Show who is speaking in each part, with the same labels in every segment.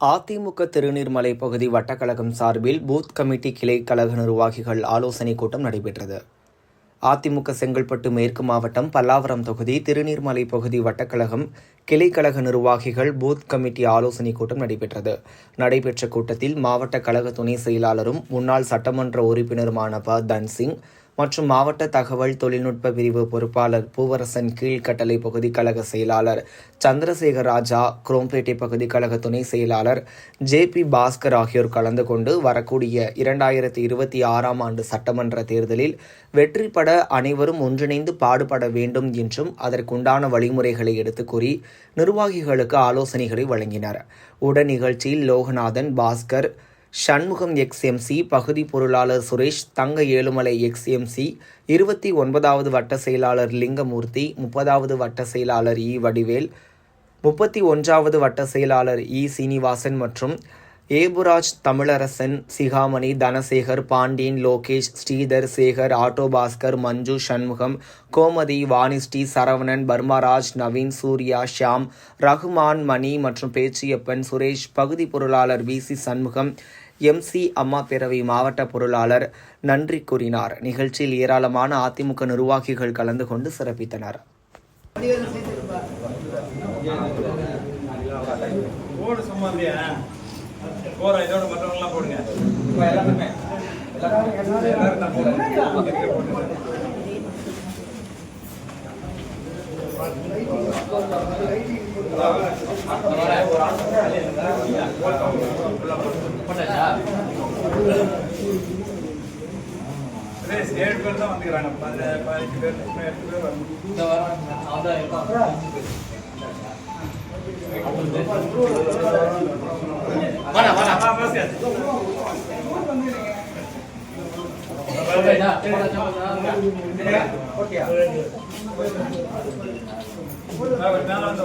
Speaker 1: அதிமுக திருநீர்மலை பகுதி வட்டக்கழகம் சார்பில் booth committee கிளை கழக நிர்வாகிகள் ஆலோசனைக் கூட்டம் நடைபெற்றது. அதிமுக செங்கல்பட்டு மேற்கு மாவட்டம் பல்லாவரம் தொகுதி திருநீர்மலை பகுதி வட்டக்கழகம் கிளை கழக நிர்வாகிகள் பூத் கமிட்டி ஆலோசனைக் கூட்டம் நடைபெற்றது. நடைபெற்ற கூட்டத்தில் மாவட்ட கழக துணை செயலாளரும் முன்னாள் சட்டமன்ற உறுப்பினருமான ப. தன்சிங் மற்றும் மாவட்ட தகவல் தொழில்நுட்ப பிரிவு பொறுப்பாளர் பூவரசன் கீழ்கட்டளை பகுதி கழக செயலாளர் சந்திரசேகர் ராஜா குரோம்பேட்டை பகுதி கழக துணை செயலாளர் ஜே பி பாஸ்கர் ஆகியோர் கலந்து கொண்டு வரக்கூடிய இரண்டாயிரத்தி இருபத்தி ஆறாம் ஆண்டு சட்டமன்ற தேர்தலில் வெற்றி பட அனைவரும் ஒன்றிணைந்து பாடுபட வேண்டும் என்றும் அதற்குண்டான வழிமுறைகளை எடுத்துக் கூறி நிர்வாகிகளுக்கு ஆலோசனைகளை வழங்கினர். உடன் நிகழ்ச்சியில் லோகநாதன் பாஸ்கர் சண்முகம் எக்ஸ்எம்சி பகுதி பொருளாளர் சுரேஷ் தங்க ஏழுமலை எக்ஸ்எம்சி இருபத்தி ஒன்பதாவது வட்ட செயலாளர் லிங்கமூர்த்தி முப்பதாவது வட்ட செயலாளர் இ. வடிவேல் முப்பத்தி ஒன்றாவது வட்ட செயலாளர் இ. சீனிவாசன் மற்றும் ஏபுராஜ் தமிழரசன் சிகாமணி தனசேகர் பாண்டியன் லோகேஷ் ஸ்ரீதர் சேகர் ஆட்டோ பாஸ்கர் மஞ்சு சண்முகம் கோமதி வாணிஸ்ரீ சரவணன் பர்மராஜ் நவீன் சூர்யா ஷியாம் ரகுமான் மணி மற்றும் பேச்சியப்பன் சுரேஷ் பகுதி பொருளாளர் வி. சி. சண்முகம் எம்சி அம்மா பேரவை மாவட்ட பொருளாளர் நன்றி கூறினார். நிகழ்ச்சியில் ஏராளமான அதிமுக நிர்வாகிகள் கலந்து கொண்டு சிறப்பித்தனர்.
Speaker 2: போடுங்க சுரேஷ், ஏழு பேர் தான் வந்துக்கிறாங்க பதினஞ்சு பேர் எட்டு பேர் வரணும் ஆ, வந்து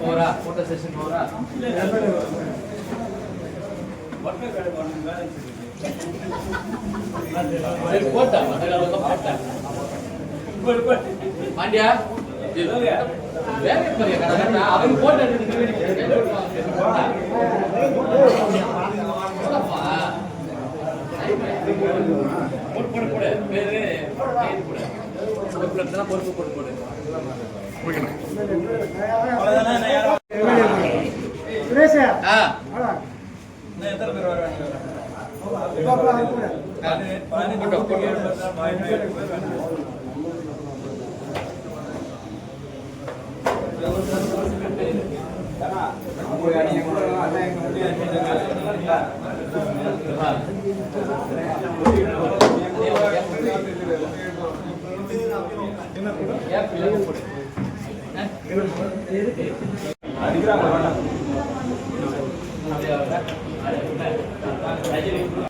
Speaker 3: போரா போட்டோ செஷன் போரா பாண்டியா அவன் போட்டோ பொறுப்பு போடு.
Speaker 2: எத்தனை பேர் வருவாங்க? பதினெட்டு, பதினெட்டு,
Speaker 3: அடிக்கிறாங்க